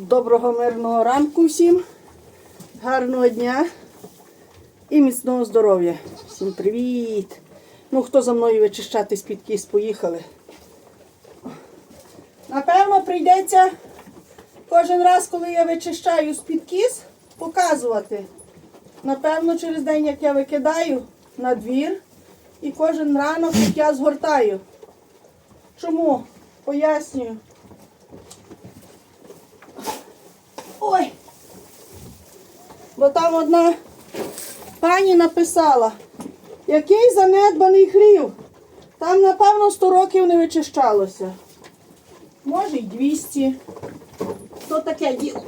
Доброго мирного ранку всім, гарного дня і міцного здоров'я. Всім привіт! Ну, хто за мною вичищати з-під кіс поїхали? Напевно, прийдеться кожен раз, коли я вичищаю з-під кіс, показувати. Напевно, через день, як я викидаю на двір, і кожен ранок, як я згортаю. Чому? Пояснюю. Ой. Бо там одна пані написала, який занедбаний хлів. Там, напевно, 100 років не вичищалося. Може й 200. То таке діло.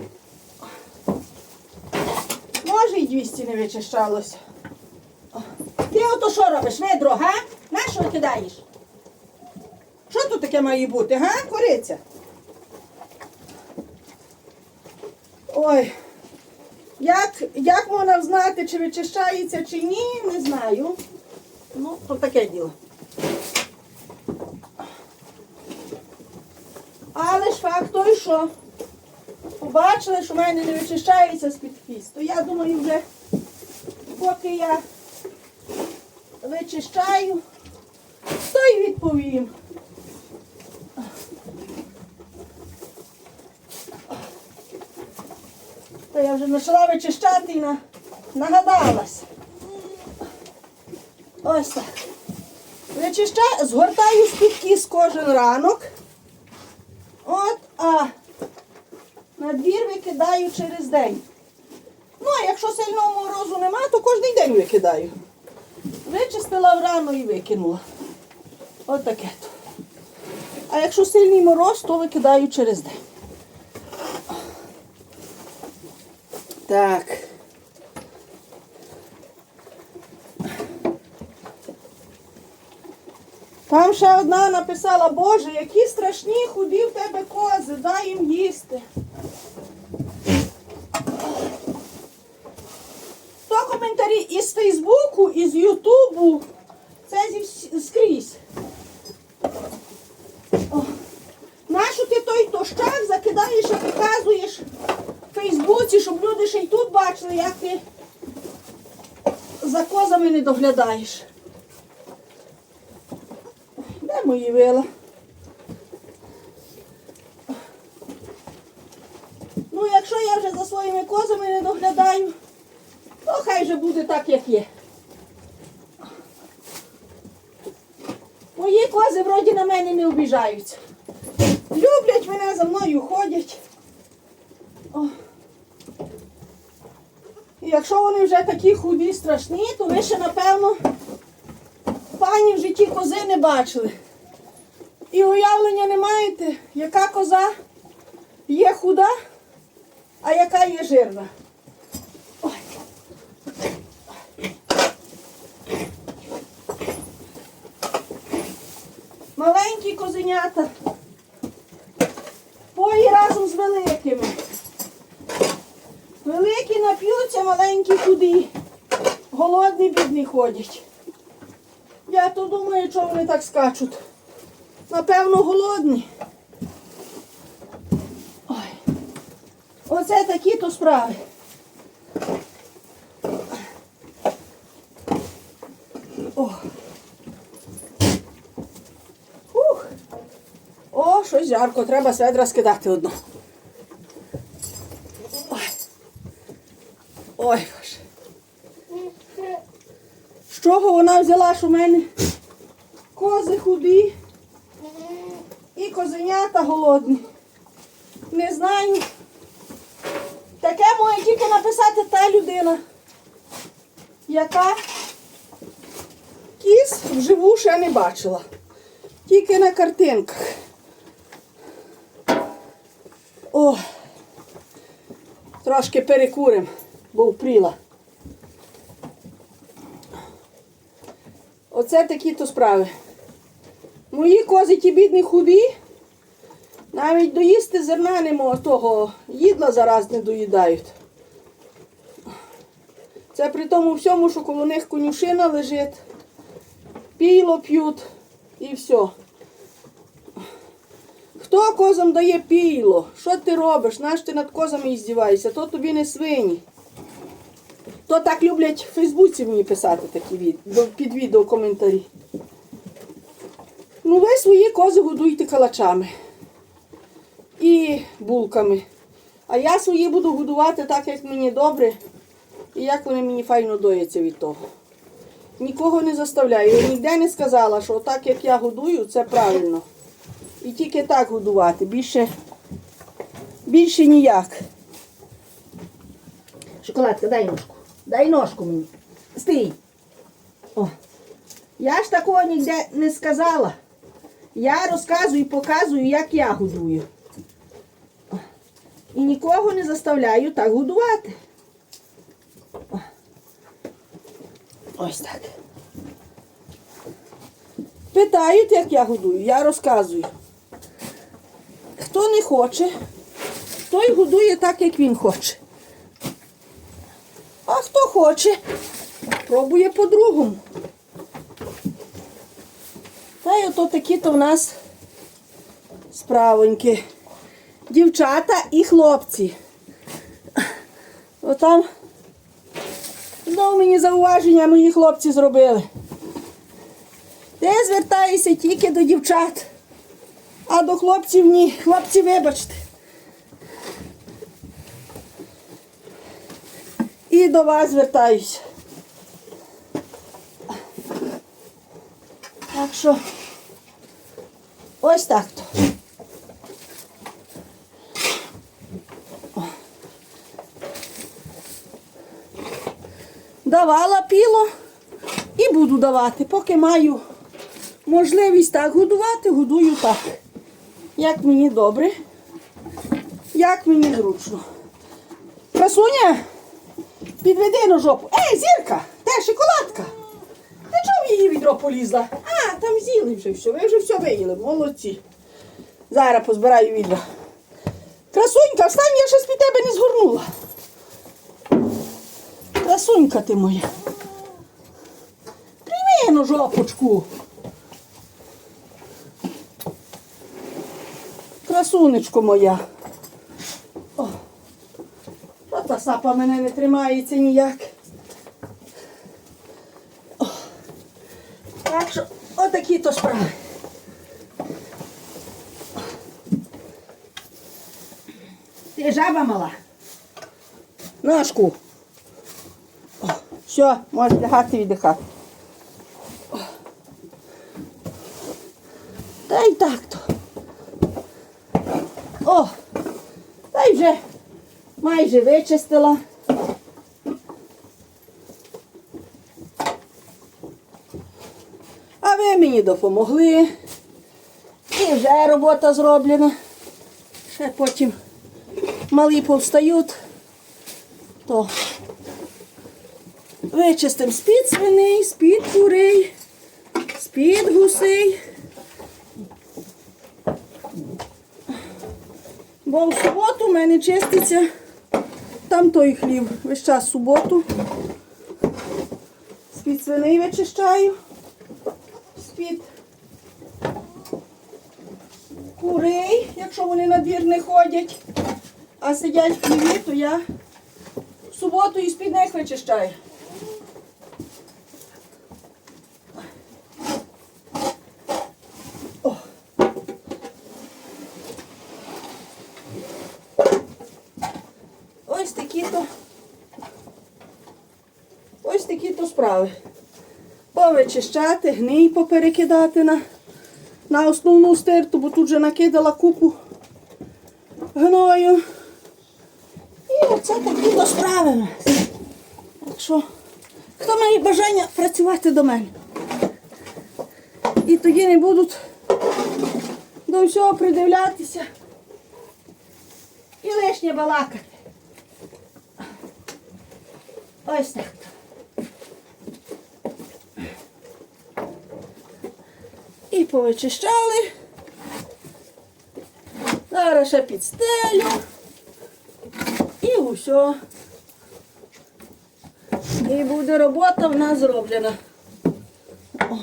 Може й 200 не вичищалося. Ти ото що робиш, ведро, га? На що кидаєш? Що тут таке має бути, га? Кориця? Ой, як, як можна знати, чи вичищається, чи ні, не знаю. Ну, то таке діло. Але ж факт той, що побачили, що в мене не вичищається з-під хвіст. То я думаю, вже поки я вичищаю, то й відповім. То я вже почала вичищати і на... нагадалась. Ось так. Вичищаю, згортаю з-під кожен ранок. От, а на двір викидаю через день. Ну, а якщо сильного морозу нема, то кожен день викидаю. Вичистила врано і викинула. От то. А якщо сильний мороз, то викидаю через день. Так. Там ще одна написала, Боже, які страшні худі в тебе кози, дай їм їсти. То коментарі із Фейсбуку, із Ютубу. Це зі скрізь. Нащо ти той тощак закидаєш і показуєш Фейсбуці, щоб люди ще й тут бачили, як ти за козами не доглядаєш. Де мої вила? Ну, якщо я вже за своїми козами не доглядаю, то хай же буде так, як є. Мої кози вроді на мене не обіжаються. Люблять мене, за мною ходять. О. І якщо вони вже такі худі, страшні, то ви ще, напевно, пані в житті кози не бачили. І уявлення не маєте, яка коза є худа, а яка є жирна. Маленькі козенята. Пої разом з великими. Нап'ються, маленькі худі. Голодні бідні ходять. Я то думаю, що вони так скачуть. Напевно, голодні. Ой. Оце такі то справи. О. Ух. О, щось жарко, треба сведра скидати одно. Ой, боже. З чого вона взяла, що в мене кози худі і козенята голодні? Не знаю. Таке може тільки написати та людина, яка кіз вживу ще не бачила. Тільки на картинках. О, трошки перекурим, бо впріла. Оце такі то справи. Мої кози ті бідні худі, навіть доїсти зерна не можуть, того їдла зараз не доїдають. Це при тому всьому, що коло них конюшина лежить, піло п'ють і все. Хто козам дає піло? Що ти робиш? Наш ти над козами іздіваєшся? То тобі не свині. То так люблять в Фейсбуці мені писати такі від... під відео коментарі. Ну, ви свої кози годуйте калачами і булками. А я свої буду годувати так, як мені добре, і як вони мені файно дояться від того. Нікого не заставляю. Я ніде не сказала, що так, як я годую, це правильно. І тільки так годувати. Більше, більше ніяк. Шоколадка, дай ножку. Дай ножку мені. Стій. О. Я ж такого ніде не сказала. Я розказую і показую, як я годую. О. І нікого не заставляю так годувати. О. Ось так. Питають, як я годую, я розказую. Хто не хоче, той годує так, як він хоче. Хто хоче, пробує по-другому. Та й ото такі-то в нас справоньки. Дівчата і хлопці. Отам знову мені зауваження мої хлопці зробили. Я звертаюся тільки до дівчат, а до хлопців ні. Хлопці, вибачте. І до вас звертаюся. Так що ось так то. Давала піло і буду давати, поки маю можливість так годувати, годую так. Як мені добре, як мені зручно. Красуня, підведи на жопу. Ей, зірка, де шоколадка? Ти чого в її відро полізла? А, там з'їли вже все. Ви вже все виїли, молодці. Зараз позбираю відра. Красунька, встань, я щось під тебе не згорнула. Красунька ти моя. Прийми жопочку. Красунечко моя. О, що та сапа мене не тримається ніяк. О, так що, отакі то справи. Ти жаба мала. Нашку. Все, можеш лягати віддихати. О. Та й так то. О, та й вже майже вичистила. А ви мені допомогли. І вже робота зроблена. Ще потім малі повстають, то вичистимо з-під свиней, з-під курей, з-під гусей. Бо в суботу в мене чиститься там той хлів. Весь час суботу. З-під свиней вичищаю. З-під курей, якщо вони на двір не ходять, а сидять в хліві, то я суботу і з-під них вичищаю. О. Ось такі то. Ось такі то справи. Повичищати, гній поперекидати на, на основну стирту, бо тут вже накидала купу гною. І оце такі то справи. Так що, хто має бажання працювати до мене? І тоді не будуть до всього придивлятися і лишнє балакати. Ось так. І повичищали. Зараз ще підстелю. І усе. І буде робота в нас зроблена. О.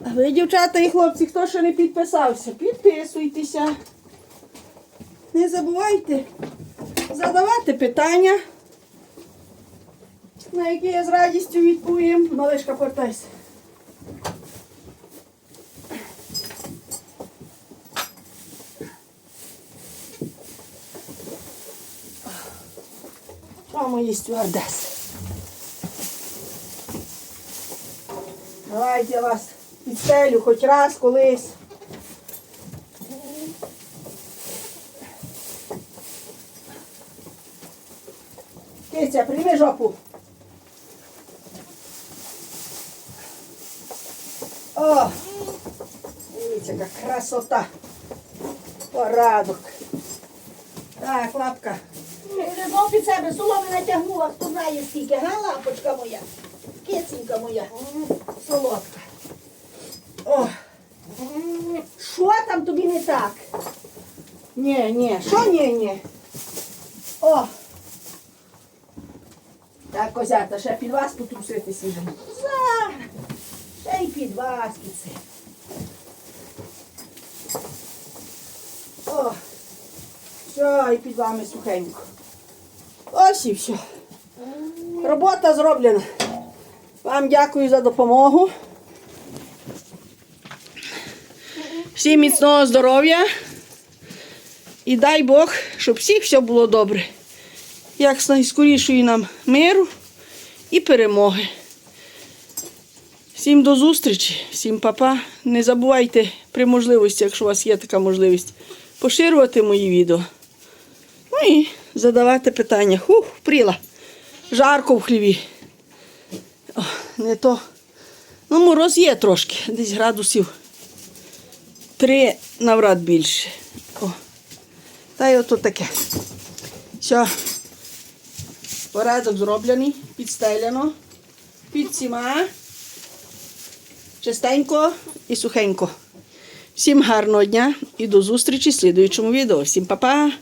Ви, дівчата і хлопці, хто ще не підписався, підписуйтеся. Не забувайте задавати питання, на які я з радістю відповім. Малишка, портайся. Що мої стюардеси? Давайте я вас підстелю хоч раз колись. Киця, прийми жопу. О! Дивіться, яка красота. Порадок. Так, лапка. Вже знов під себе соломи натягнула, хто знає скільки, га, лапочка моя, киценька моя. Солодка. О, Що там тобі не так? ні, ні, що ні, ні. О. Так, козята, ще під вас потруситися йдемо. Зараз. Ще й під вас, кице. О, все, і під вами сухенько. Ось і все. Робота зроблена. Вам дякую за допомогу. Всім міцного здоров'я. І дай Бог, щоб всіх все було добре. Як з найскорішої нам миру і перемоги. Всім до зустрічі, всім папа. Не забувайте при можливості, якщо у вас є така можливість, поширювати мої відео. Ну і задавати питання. Хух, пріла. Жарко в хліві. О, не то. Ну, мороз є трошки, десь градусів. Три навряд більше. О. Та й ото таке. Все. Порядок зроблений, підстеляно, під всіма. Чистенько і сухенько. Всім гарного дня і до зустрічі в слідуючому відео. Всім па-па!